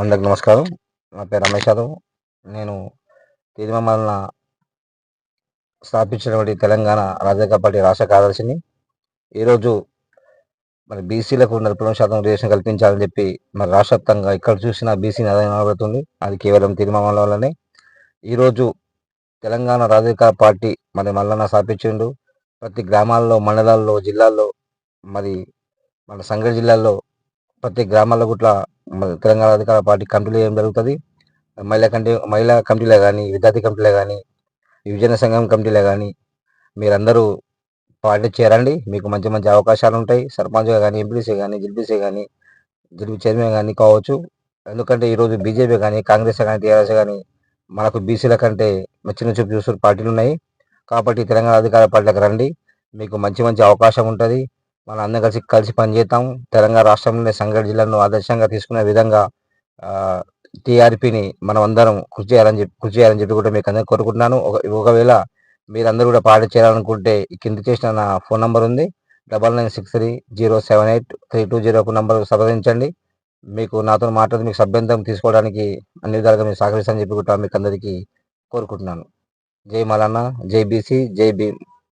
అందరికి నమస్కారం. నా పేరు రమేష్ యాదవ్. నేను తిరుమల స్థాపించినటువంటి తెలంగాణ రాజకీయ పార్టీ రాష్ట్ర కార్యదర్శిని. ఈరోజు మరి బీసీలకు నలభై శాతం రిజర్వేషన్ కల్పించాలని చెప్పి మరి రాష్ట్ర వ్యాప్తంగా ఇక్కడ చూసిన బీసీ ఆదాయం నిలబడుతుంది. అది కేవలం తిరుమల వల్లనే. ఈరోజు తెలంగాణ రాజకీయ పార్టీ మరి మల్లన్న స్థాపించిండు. ప్రతి గ్రామాల్లో మండలాల్లో జిల్లాల్లో మరి మన సంగారెడ్డి జిల్లాల్లో ప్రతి గ్రామాల్లో గుట్ల తెలంగాణ అధికార పార్టీ కమిటీలో ఏం జరుగుతుంది. మహిళా కమిటీ మహిళా కమిటీలే కానీ విద్యార్థి కమిటీలే కానీ యువజన సంఘం కమిటీలే కానీ మీరందరూ పార్టీ చేరండి. మీకు మంచి మంచి అవకాశాలు ఉంటాయి. సర్పంచ్గా కానీ ఎంపీసీ కానీ జిల్పీసీ కానీ జిల్పీ చైర్మన్ కానీ కావచ్చు. ఎందుకంటే ఈరోజు బీజేపీ కానీ కాంగ్రెస్ కానీ టీఆర్ఎస్ కానీ మనకు బీసీల కంటే మెచ్చిన చూపు చూస్తున్న పార్టీలు ఉన్నాయి. కాబట్టి తెలంగాణ అధికార పార్టీలకు రండి. మీకు మంచి మంచి అవకాశం ఉంటుంది. మన అందరం కలిసి కలిసి పనిచేద్దాం. తెలంగాణ రాష్ట్రంలోని సంగారెడ్డి జిల్లాను ఆదర్శంగా తీసుకునే విధంగా టీఆర్పీని మనం అందరం కృషి చేయాలని చెప్పి కృషి చేయాలని చెప్పి కూడా మీకు అందరికీ కోరుకుంటున్నాను. ఒకవేళ మీరందరూ కూడా పార్టీ చేయాలనుకుంటే కింద చేసిన నా ఫోన్ నంబర్ ఉంది. Double nine six three zero seven eight three two zero number సంప్రదించండి. మీకు నాతో మాట్లాడి మీకు సభ్యంతం తీసుకోవడానికి అన్ని విధాలుగా మీరు సహకరిస్తానని చెప్పి కూడా మీకు అందరికీ కోరుకుంటున్నాను. జై మలన్న జై బీసీ జై భీమ్.